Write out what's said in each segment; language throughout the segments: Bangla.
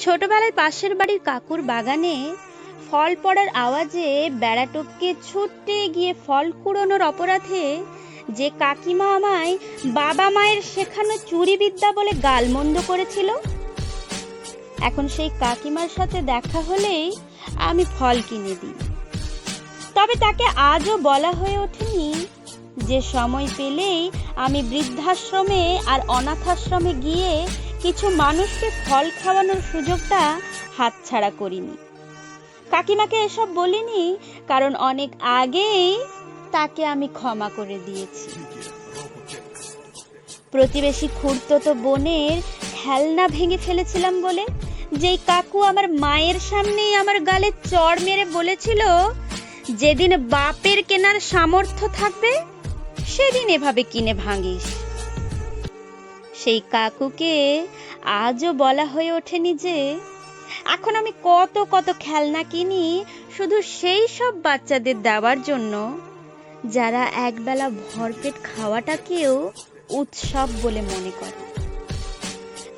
ছোটবেলায় পাশের বাড়ির কাকুর বাগানে ফল পড়ার আওয়াজে বেড়া ছুটে গিয়ে ফল কুড়োনোর অপরাধে যে কাকিমা আমায় বাবা মায়ের শেখানো চুরি বিদ্যা বলে গালমন্দ করেছিল, এখন সেই কাকিমার সাথে দেখা হলেই আমি ফল কিনে দিই। তবে তাকে আজও বলা হয়ে ওঠেনি যে সময় পেলেই আমি বৃদ্ধাশ্রমে আর অনাথাশ্রমে গিয়ে কিছু মানুষকে ফল খাওয়ানোর সুযোগটা হাতছাড়া করিনি। কাকিমাকে এসব বলিনি, কারণ অনেক আগেই তাকে আমি ক্ষমা করে দিয়েছি। প্রতিবেশী খুঁড়তো বোনের খেলনা ভেঙে ফেলেছিলাম বলে, যেই কাকু আমার মায়ের সামনেই আমার গালে চড় মেরে বলেছিল, যেদিন বাপের কেনার সামর্থ্য থাকবে, সেদিন এভাবে কিনে ভাঙিস। সেই কাকুকে আজও বলা হয়ে ওঠেনি যে, এখন আমি কত কত খেলনা কিনি শুধু সেই সব বাচ্চাদের দেওয়ার জন্য। যারা একবেলা ভরপেট খাওয়াটাকেও উৎসব বলে মনে করে।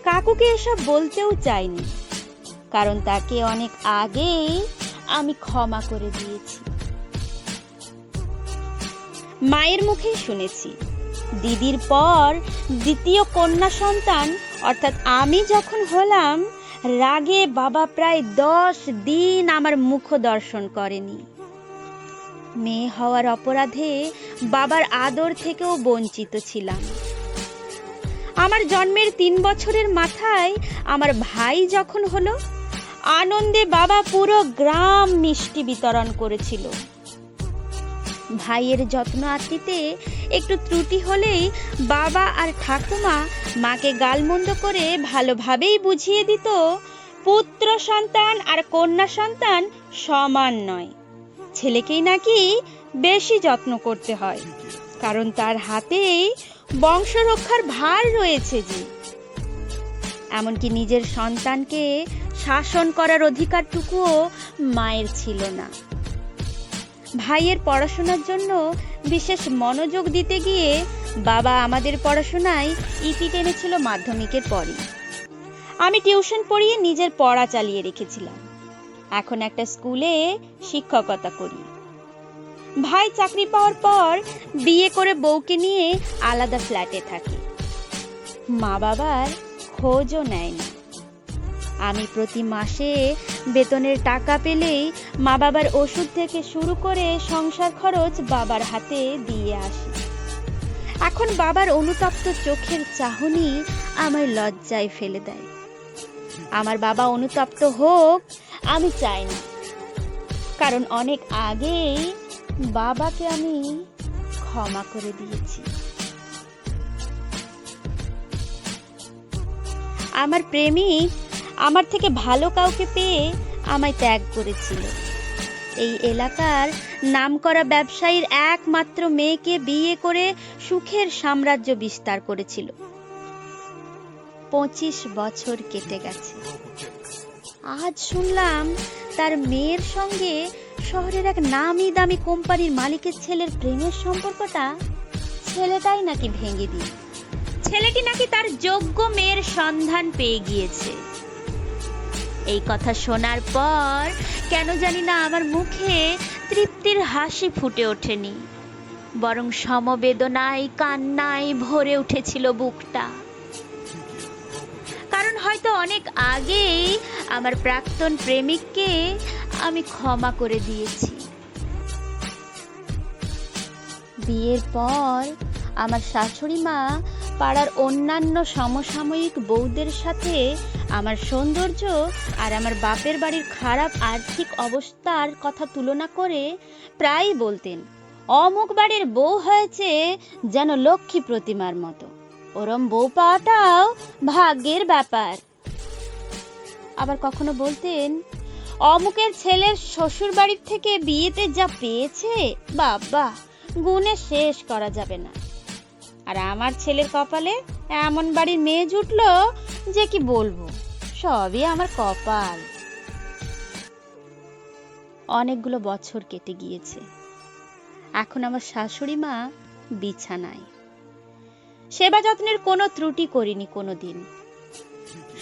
কাকুকে এসব বলতেও চাইনি, কারণ তাকে অনেক আগেই আমি ক্ষমা করে দিয়েছি। মায়ের মুখেই শুনেছি দিদির পর দ্বিতীয় কন্যা সন্তান, অর্থাৎ আমি যখন হলাম, রাগে বাবা প্রায় দশ দিন আমার মুখ দর্শন করেনি। মেয়ে হওয়ার অপরাধে বাবার আদর থেকেও বঞ্চিত ছিলাম। আমার জন্মের তিন বছরের মাথায় আমার ভাই যখন হলো, আনন্দে বাবা পুরো গ্রাম মিষ্টি বিতরণ করেছিল। ভাইয়ের যত্ন আত্মিতে একটু ত্রুটি হলেই বাবা আর ঠাকুমা মাকে গালমন্দ করে ভালোভাবেই বুঝিয়ে দিত, পুত্র সন্তান আর কন্যা সন্তান সমান নয়। ছেলেকেই নাকি বেশি যত্ন করতে হয়, কারণ তার হাতেই বংশ রক্ষার ভার রয়েছে যে। এমনকি নিজের সন্তানকে শাসন করার অধিকারটুকুও মায়ের ছিল না। ভাইয়ের পড়াশোনার জন্য বিশেষ মনোযোগ দিতে গিয়ে বাবা আমাদের পড়াশোনায় ইতি টেনেছিল মাধ্যমিকের পরই। আমি টিউশন পড়িয়ে নিজের পড়া চালিয়ে রেখেছিলাম। এখন একটা স্কুলে শিক্ষকতা করি। ভাই চাকরি পাওয়ার পর বিয়ে করে বউকে নিয়ে আলাদা ফ্ল্যাটে থাকে। মা বাবার খোঁজও নেয় না। আমি প্রতি মাসে বেতনের টাকা পেলেই মা বাবার ওষুধ থেকে শুরু করে সংসার খরচ বাবার হাতে দিয়ে আসি। এখন বাবার অনুতপ্ত চোখের চাহনি আমায় লজ্জায় ফেলে দেয়। আমার বাবা অনুতপ্ত হোক, আমি চাই না। কারণ অনেক আগেই বাবাকে আমি ক্ষমা করে দিয়েছি। আমার প্রেমিক আমার থেকে ভালো কাউকে পেয়ে আমায় ত্যাগ করেছিল। এই এলাকার নামকরা ব্যবসায়ীর একমাত্র মেয়েকে বিয়ে করে সুখের সাম্রাজ্য বিস্তার করেছিল। পঁচিশ বছর কেটে গেছে। আজ শুনলাম তার মেয়ের সঙ্গে শহরের এক নামি দামি কোম্পানির মালিকের ছেলের প্রেমের সম্পর্কটা ছেলেটাই নাকি ভেঙে দিয়ে ছেলেটি নাকি তার যোগ্য মেয়ের সন্ধান পেয়ে গিয়েছে। এই কথা শোনার পর কেন জানি না আমার মুখে তৃপ্তির হাসি ফুটে ওঠেনি। বরং সমবেদনায়, কান্নায় ভরে উঠেছিল বুকটা। কারণ হয়তো অনেক আগেই আমার প্রাক্তন প্রেমিককে আমি ক্ষমা করে দিয়েছি। বিয়ের পর আমার শাশুড়ি মা পাড়ার অন্যান্য সমসাময়িক বউদের সাথে আমার সৌন্দর্য আর আমার বাপের বাড়ির খারাপ আর্থিক অবস্থার কথা তুলনা করে প্রায় বলতেন, অমুক বাড়ির বউ হয়েছে যেন লক্ষ্মী প্রতিমার মতো। ওরম বউ পাওয়াটাও ভাগ্যের ব্যাপার। আবার কখনো বলতেন, অমুকের ছেলের শ্বশুর বাড়ির থেকে বিয়েতে যা পেয়েছে, বাবা, গুণে শেষ করা যাবে না। আর আমার ছেলের কপালে এমন বাড়ির মেয়ে জুটলো যে কি বলব? সবই আমার কপাল। অনেকগুলো বছর কেটে গিয়েছে। এখন আমার শাশুড়ি মা বিছানায়। সেবা যত্নের কোনো ত্রুটি করিনি কোনো দিন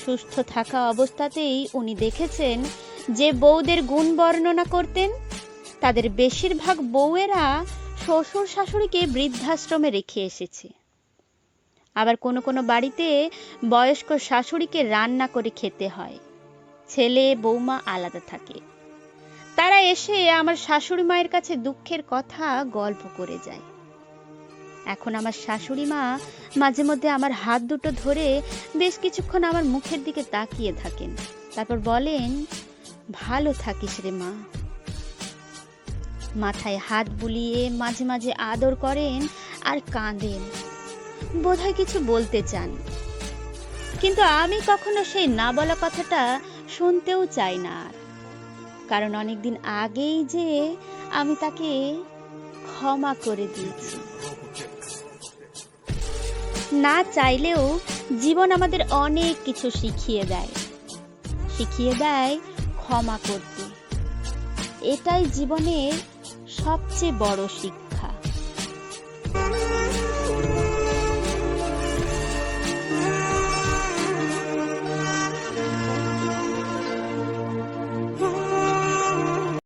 সুস্থ থাকা অবস্থাতেই উনি দেখেছেন যে বউদের গুণ বর্ণনা করতেন, তাদের বেশিরভাগ বউয়েরা শ্বশুর শাশুড়িকে বৃদ্ধাশ্রমে রেখে এসেছে। আবার কোনো কোনো বাড়িতে বয়স্ক শাশুড়িকে রান্না করে খেতে হয়। ছেলে, বৌমা আলাদা থাকে। তারা এসে আমার শাশুড়ি মায়ের কাছে দুঃখের কথা গল্প করে যায়। এখন আমার শাশুড়ি মা মাঝে মধ্যে আমার হাত দুটো ধরে বেশ কিছুক্ষণ আমার মুখের দিকে তাকিয়ে থাকেন। তারপর বলেন, ভালো থাকিস রে মা। মাথায় হাত বুলিয়ে মাঝে মাঝে আদর করেন আর কাঁদেন। বোধহয় কিছু বলতে চান। কিন্তু আমি কখনো সেই না বলা কথাটা শুনতেও চাই না। আর কারণ অনেকদিন আগেই যে আমি তাকে ক্ষমা করে দিয়েছি। না চাইলেও জীবন আমাদের অনেক কিছু শিখিয়ে দেয়। শিখিয়ে দেয় ক্ষমা করতে। এটাই জীবনের সবচেয়ে বড় শিক্ষা।